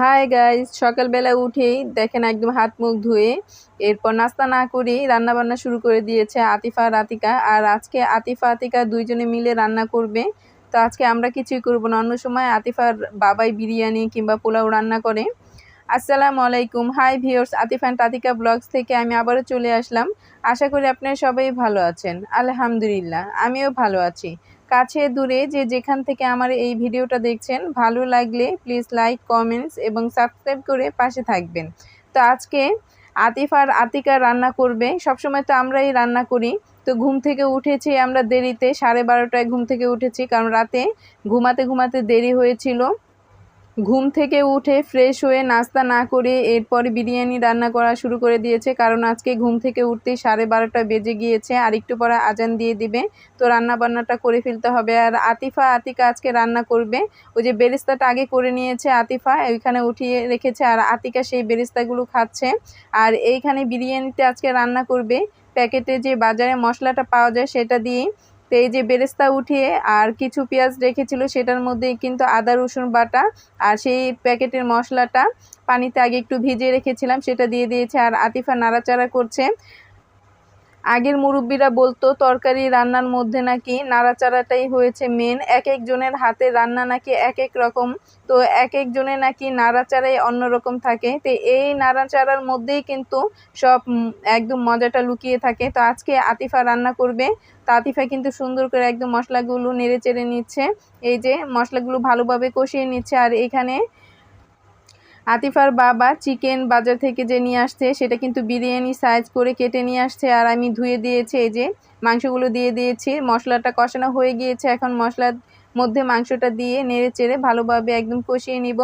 Hi guys সকালবেলা উঠেই দেখেন একদম হাত মুখ ধুয়ে এরপর নাস্তা না করেই রান্না বান্না শুরু করে দিয়েছে আতিফা আর আতিকা। আর আজকে আতিফা, আতিকা দুইজনে মিলে রান্না করবে। তো আজকে আমরা কিছুই করব না। অন্য সময় আতিফার বাবাই বিরিয়ানি কিংবা পোলাও রান্না করে। আসসালামু আলাইকুম। Hi viewers Atif and Atika vlogs থেকে আমি আবারও চলে আসলাম। আশা করি আপনারা সবাই ভালো আছেন। আলহামদুলিল্লাহ, আমিও ভালো আছি। কাছে দূরে যে যেখান থেকে আমার এই ভিডিওটা দেখছেন, ভালো লাগলে প্লিজ লাইক কমেন্টস এবং সাবস্ক্রাইব করে পাশে থাকবেন। তো আজকে আতিফ আর আতিকা রান্না করবে। সবসময় তো আমরাই রান্না করি। তো ঘুম থেকে উঠেছি আমরা দেরিতে, সাড়ে বারোটায় ঘুম থেকে উঠেছি কারণ রাতে ঘুমাতে ঘুমাতে দেরি হয়েছিল। ঘুম থেকে উঠে ফ্রেশ হয়ে নাস্তা না করে এরপর বিরিয়ানি রান্না করা শুরু করে দিয়েছে। কারণ আজকে ঘুম থেকে উঠতেই সাড়ে বারোটা বেজে গিয়েছে। আর একটু পরে আজান দিয়ে দিবে। তো রান্না বান্নাটা করে ফেলতে হবে। আর আতিফা, আতিকা আজকে রান্না করবে। ওই যে বেরিস্তাটা আগে করে নিয়েছে আতিফা, ওইখানে উঠিয়ে রেখেছে। আর আতিকা সেই বেরিস্তাগুলো খাচ্ছে। আর এইখানে বিরিয়ানিতে আজকে রান্না করবে। প্যাকেটে যে বাজারে মশলাটা পাওয়া যায় সেটা দিয়ে তো এই যে বেরেস্তা উঠিয়ে আর কিছু পেঁয়াজ রেখেছিল, সেটার মধ্যে কিন্তু আদা, রসুন বাটা আর সেই প্যাকেটের মশলাটা পানিতে আগে একটু ভিজিয়ে রেখেছিলাম, সেটা দিয়ে দিয়েছে। আর আতিফা নাড়াচাড়া করছে। আগের মুরব্বীরা বলতো, তরকারি রান্নার মধ্যে নাকি নাড়াচাড়াটাই হয়েছে মেন এক একজনের হাতে রান্না নাকি এক এক রকম। তো এক একজনের নাকি নাড়াচাড়াই অন্যরকম থাকে। তো এই নাড়াচাড়ার মধ্যেই কিন্তু সব একদম মজাটা লুকিয়ে থাকে। তো আজকে আতিফা রান্না করবে। তো আতিফা কিন্তু সুন্দর করে একদম মশলাগুলো নেড়ে চেড়ে নিচ্ছে। এই যে মশলাগুলো ভালোভাবে কষিয়ে নিচ্ছে। আর এখানে আতিফার বাবা চিকেন বাজার থেকে যে নিয়ে আসছে, সেটা কিন্তু বিরিয়ানি সাইজ করে কেটে নিয়ে আসছে। আর আমি ধুয়ে দিয়েছি এই যে মাংসগুলো দিয়ে দিয়েছি। মশলাটা কষানো হয়ে গিয়েছে। এখন মশলার মধ্যে মাংসটা দিয়ে নেড়ে চেড়ে ভালোভাবে একদম কষিয়ে নিব।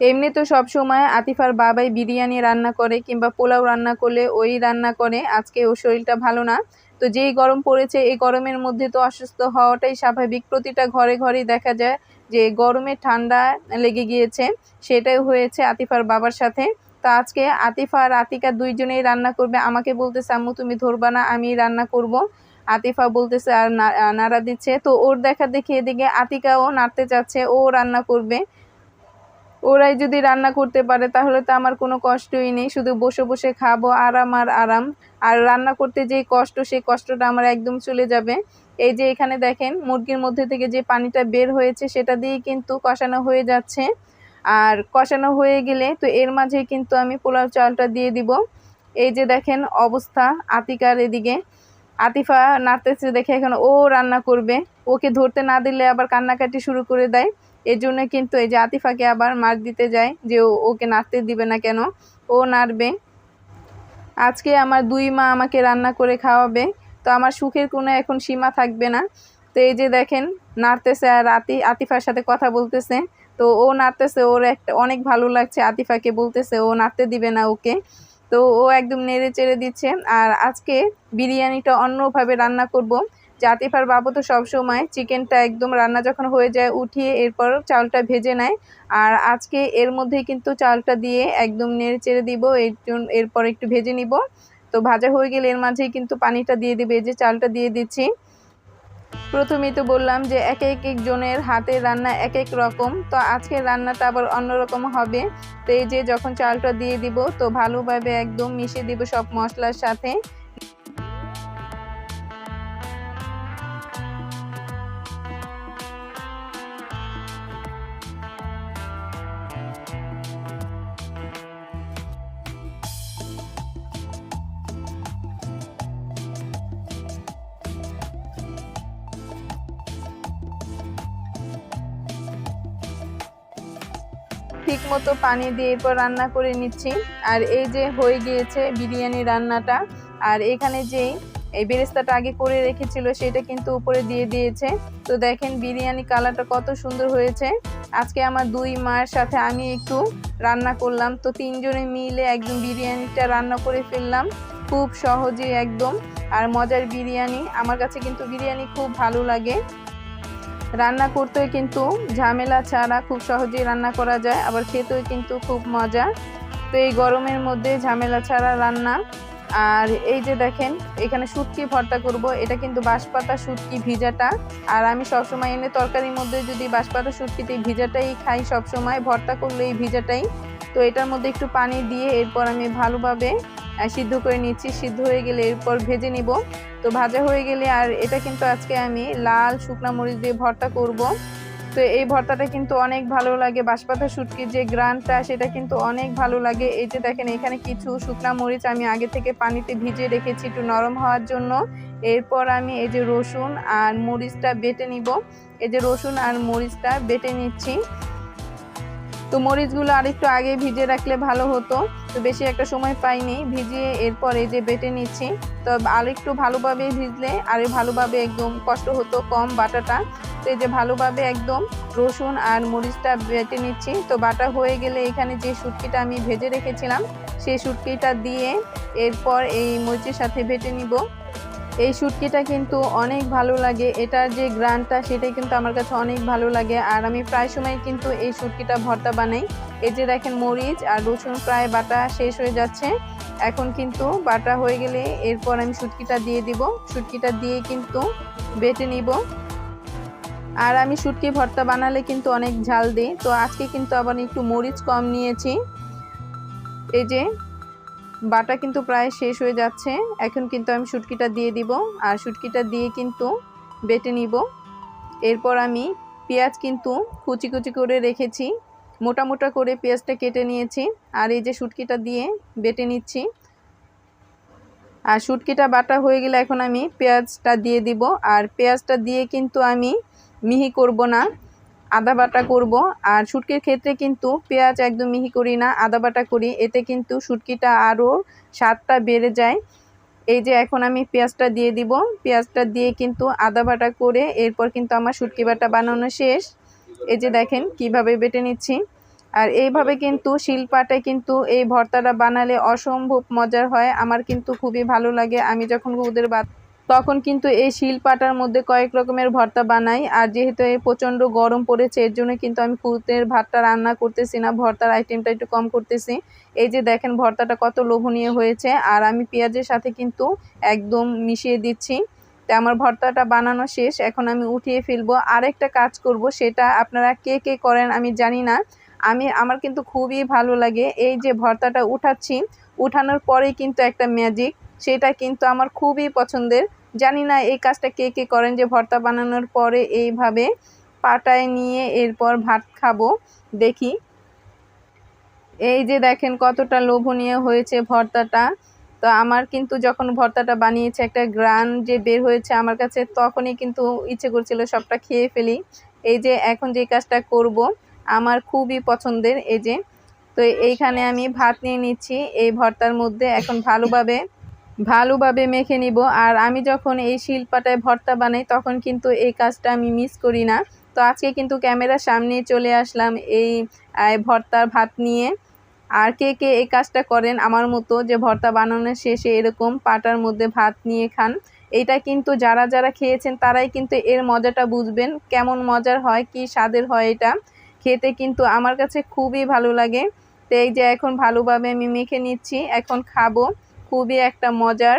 এমনি তো সব সময় আতিফার বাবাই বিরিয়ানি রান্না করে কিংবা পোলাও রান্না করলে ওই রান্না করে। আজকে ওর শরীরটা ভালো না। তো যেই গরম পড়েছে, এই গরমের মধ্যে তো অসুস্থ হওয়াটাই স্বাভাবিক। প্রতিটা ঘরে ঘরেই দেখা যায় যে গরমে ঠান্ডা লেগে গিয়েছে, সেটাই হয়েছে আতিফার বাবার সাথে। তো আজকে আতিফা আর আতিকা দুইজনেই রান্না করবে। আমাকে বলতেছে, আম্মু, তুমি ধরবা না, আমি রান্না করব। আতিফা বলতেছে, আর নাড়া দিচ্ছে। তো ওর দেখা দেখি এদিকে আতিকাও নাড়তে চাচ্ছে, ও রান্না করবে। ওরাই যদি রান্না করতে পারে, তাহলে তো আমার কোনো কষ্টই নেই। শুধু বসে বসে খাব, আরাম আর আরাম। আর রান্না করতে যেই কষ্ট, সেই কষ্টটা আমার একদম চলে যাবে। এই যে এখানে দেখেন, মুরগির মধ্যে থেকে যে পানিটা বের হয়েছে সেটা দিয়েই কিন্তু কষানো হয়ে যাচ্ছে। আর কষানো হয়ে গেলে তো এর মাঝে কিন্তু আমি পোলাও চালটা দিয়ে দিব। এই যে দেখেন অবস্থা আতিকার এদিকে। আতিফা নাড়তেছে দেখে এখন ও রান্না করবে। ওকে ধরতে না দিলে আবার কান্নাকাটি শুরু করে দেয়। এর জন্য কিন্তু এই যে আতিফাকে আবার মার দিতে যায় যে ওকে নাড়তে দিবে না কেন। ও নাড়বে। আজকে আমার দুই মা আমাকে রান্না করে খাওয়াবে। তো আমার সুখের কোনো এখন সীমা থাকবে না। তো এই যে দেখেন, নাড়তেছে আর আতি, আতিফার সাথে কথা বলতেছে। তো ও নাড়তেছে, ওর একটা অনেক ভালো লাগছে আতিফাকে বলতেছে, ও নাড়তে দিবে না ওকে। তো ও একদম নেড়ে চেড়ে দিচ্ছে। আর আজকে বিরিয়ানিটা অন্যভাবে রান্না করব। জাতিফার বাবু তো সবসময় চিকেনটা একদম রান্না যখন হয়ে যায়, উঠিয়ে এরপর চালটা ভেজে নেয়। আর আজকে এর মধ্যেই কিন্তু চালটা দিয়ে একদম নেড়ে চেড়ে দিব, এর জন্য এরপর একটু ভেজে নিব। তো ভাজা হয়ে গেলে এর মাঝেই কিন্তু পানিটা দিয়ে দিবে যে চালটা দিয়ে দিচ্ছি। প্রথমেই তো বললাম যে এক এক একজনের হাতের রান্না এক এক রকম, তো আজকে রান্নাটা আবার অন্যরকম হবে। তো এই যে যখন চালটা দিয়ে দিব, তো ভালোভাবে একদম মিশিয়ে দিব সব মশলার সাথে। ঠিক মতো পানি দিয়ে এরপর রান্না করে নিচ্ছি। আর এই যে হয়ে গিয়েছে বিরিয়ানি রান্নাটা, আর এখানে যেই এই বেরেস্তাটা আগে করে রেখেছিল সেটা কিন্তু উপরে দিয়ে দিয়েছে। তো দেখেন বিরিয়ানি কালারটা কত সুন্দর হয়েছে। আজকে আমার দুই মায়ের সাথে আমি একটু রান্না করলাম। তো তিনজনে মিলে একদম বিরিয়ানিটা রান্না করে ফেললাম। খুব সহজে একদম। আর মজার বিরিয়ানি, আমার কাছে কিন্তু বিরিয়ানি খুব ভালো লাগে। রান্না করতেও কিন্তু ঝামেলা ছাড়া খুব সহজেই রান্না করা যায়, আবার খেতেও কিন্তু খুব মজা। তো এই গরমের মধ্যে ঝামেলা ছাড়া রান্না। আর এই যে দেখেন, এখানে শুটকি ভর্তা করব, এটা কিন্তু বাঁশপাতা শুটকি ভিজাটা। আর আমি সবসময় এনে তরকারির মধ্যে যদি বাঁশপাতা শুটকিতে ভিজাটাই খাই সবসময়, ভর্তা করলে এই ভিজাটাই। তো এটার মধ্যে একটু পানি দিয়ে এরপর আমি ভালোভাবে সিদ্ধ করে নিচ্ছি, সিদ্ধ হয়ে গেলে এরপর ভেজে নিব। তো ভাজা হয়ে গেলে আর এটা কিন্তু আজকে আমি লাল শুকনা মরিচ দিয়ে ভর্তা করব। তো এই ভর্তাটা কিন্তু অনেক ভালো লাগে, বাঁশপাতা শুটকির যে গ্রানটা সেটা কিন্তু অনেক ভালো লাগে। এই যে দেখেন, এখানে কিছু শুকনা মরিচ আমি আগে থেকে পানিতে ভিজিয়ে রেখেছি একটু নরম হওয়ার জন্য। এরপর আমি এই যে রসুন আর মরিচটা বেটে নিব। এই যে রসুন আর মরিচটা বেটে নিচ্ছি। তো মরিচগুলো আরেকটু আগে ভিজিয়ে রাখলে ভালো হতো। তো বেশি একটা সময় পাইনি। ভিজিয়ে এরপর এই যে বেটে নিচ্ছি। তো আরেকটু ভালোভাবে ভিজলে আরে ভালোভাবে একদম কষ্ট হতো কম বাটাটা। তো এই যে ভালোভাবে একদম রসুন আর মরিচটা বেটে নিচ্ছি। তো বাটা হয়ে গেলে এখানে যে শুটকিটা আমি ভেজে রেখেছিলাম, সেই শুটকিটা দিয়ে এরপর এই মরিচের সাথে বেটে নিব। এই শুটকিটা কিন্তু অনেক ভালো লাগে। এটার যে গ্রানটা, সেটাই কিন্তু আমার কাছে অনেক ভালো লাগে। আর আমি প্রায় সময় কিন্তু এই শুটকিটা ভর্তা বানাই। এই যে দেখেন মরিচ আর রসুন, প্রায় বাটা শেষ হয়ে যাচ্ছে। এখন কিন্তু বাটা হয়ে গেলে এরপর আমি শুটকিটা দিয়ে দিব। শুটকিটা দিয়ে কিন্তু বেটে নিব। আর আমি শুটকি ভর্তা বানালে কিন্তু অনেক ঝাল দিই তো আজকে কিন্তু আবার একটু মরিচ কম নিয়েছি। এই যে বাটা কিন্তু প্রায় শেষ হয়ে যাচ্ছে। এখন কিন্তু আমি শুটকিটা দিয়ে দিব। আর শুটকিটা দিয়ে কিন্তু বেটে নিব। এরপর আমি পেঁয়াজ কিন্তু কুচি কুচি করে রেখেছি। মোটা মোটা করে পেঁয়াজটা কেটে নিয়েছি। আর এই যে শুটকিটা দিয়ে বেটে নিচ্ছি। আর শুটকিটা বাটা হয়ে গেলে এখন আমি পেঁয়াজটা দিয়ে দিব। আর পেঁয়াজটা দিয়ে কিন্তু আমি মিহি করব না। আদা বাটা করব। আর শুটকির ক্ষেত্রে কিন্তু পেঁয়াজ একদম মিহি করি না, আদা বাটা করি। এতে কিন্তু শুটকিটা আরও স্বাদটা বেড়ে যায়। এই যে এখন আমি পেঁয়াজটা দিয়ে দিব। পেঁয়াজটা দিয়ে কিন্তু আদা বাটা করে এরপর কিন্তু আমার শুটকি বাটা বানানো শেষ। এই যে দেখেন কীভাবে বেটে নিচ্ছি। আর এইভাবে কিন্তু শিলপাটায় কিন্তু এই ভর্তাটা বানালে অসম্ভব মজার হয়। আমার কিন্তু খুবই ভালো লাগে। আমি যখন ওদের বা তখন কিন্তু এই শিলপাটার মধ্যে কয়েক রকমের ভর্তা বানাই। আর যেহেতু এই প্রচণ্ড গরম পড়েছে, এর জন্য কিন্তু আমি খুদের ভাতটা রান্না করতেছি না, ভর্তার আইটেমটা একটু কম করতেছি। এই যে দেখেন, ভর্তাটা কত লোভনীয় হয়েছে। আর আমি পেঁয়াজের সাথে কিন্তু একদম মিশিয়ে দিচ্ছি। তো আমার ভর্তাটা বানানো শেষ, এখন আমি উঠিয়ে ফেলব। আরেকটা কাজ করব, সেটা আপনারা কে কে করেন আমি জানি না। আমি, আমার কিন্তু খুবই ভালো লাগে। এই যে ভর্তাটা উঠাচ্ছি, উঠানোর পরেই কিন্তু একটা ম্যাজিক সেটা কিন্তু আমার খুবই পছন্দের। জানি না এই কাজটা কে কে করেন যে ভর্তা বানানোর পরে এইভাবে পাটায় নিয়ে এরপর ভাত খাব, দেখি। এই যে দেখেন কতটা লোভনীয় হয়েছে ভর্তাটা। তো আমার কিন্তু যখন ভর্তাটা বানিয়েছে একটা গ্রান যে বের হয়েছে আমার কাছে, তখনই কিন্তু ইচ্ছে করছিল সবটা খেয়ে ফেলি। এই যে এখন যে কাজটা করব, আমার খুবই পছন্দের এই যে। তো এইখানে আমি ভাত নিয়ে নিচ্ছি, এই ভর্তার মধ্যে। এখন ভালোভাবে ভালোভাবে মেখে নিব। আর আমি যখন এই শিলপাটায় ভর্তা বানাই, তখন কিন্তু এই কাজটা আমি মিস করি না। তো আজকে কিন্তু ক্যামেরার সামনে চলে আসলাম এই ভর্তার ভাত নিয়ে। আর কে কে এই কাজটা করেন আমার মতো যে ভর্তা বানানোর শেষে এরকম পাটার মধ্যে ভাত নিয়ে খান এটা কিন্তু যারা যারা খেয়েছেন তারাই কিন্তু এর মজাটা বুঝবেন, কেমন মজার হয়, কি স্বাদের হয় এটা। খেতে কিন্তু আমার কাছে খুবই ভালো লাগে। তো এই যে এখন ভালোভাবে আমি মেখে নিচ্ছি, এখন খাব। খুবই একটা মজার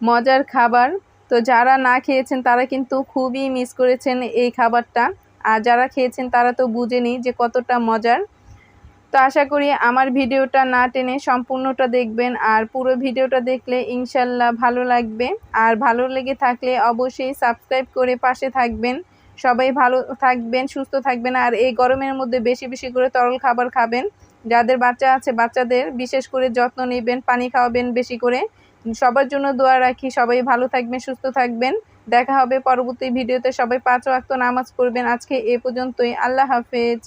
মজার খাবার। তো যারা না খেয়েছেন, তারা কিন্তু খুবই মিস করেছেন এই খাবারটা। আর যারা খেয়েছেন, তারা তো বুঝেনি যে কতটা মজার। তো আশা করি আমার ভিডিওটা না টেনে সম্পূর্ণটা দেখবেন, আর পুরো ভিডিওটা দেখলে ইনশাল্লাহ ভালো লাগবে। আর ভালো লেগে থাকলে অবশ্যই সাবস্ক্রাইব করে পাশে থাকবেন। সবাই ভালো থাকবেন, সুস্থ থাকবেন, আর এই গরমের মধ্যে বেশি বেশি করে তরল খাবার খাবেন। যাদের বাচ্চা আছে, বাচ্চাদের বিশেষ করে যত্ন নেবেন, পানি খাওয়াবেন বেশি করে। সবার জন্য দোয়া রাখি, সবাই ভালো থাকবেন, সুস্থ থাকবেন। দেখা হবে পরবর্তী ভিডিওতে। সবাই পাঁচ ওয়াক্ত নামাজ পড়বেন। আজকে এ পর্যন্তই। আল্লাহ হাফেজ।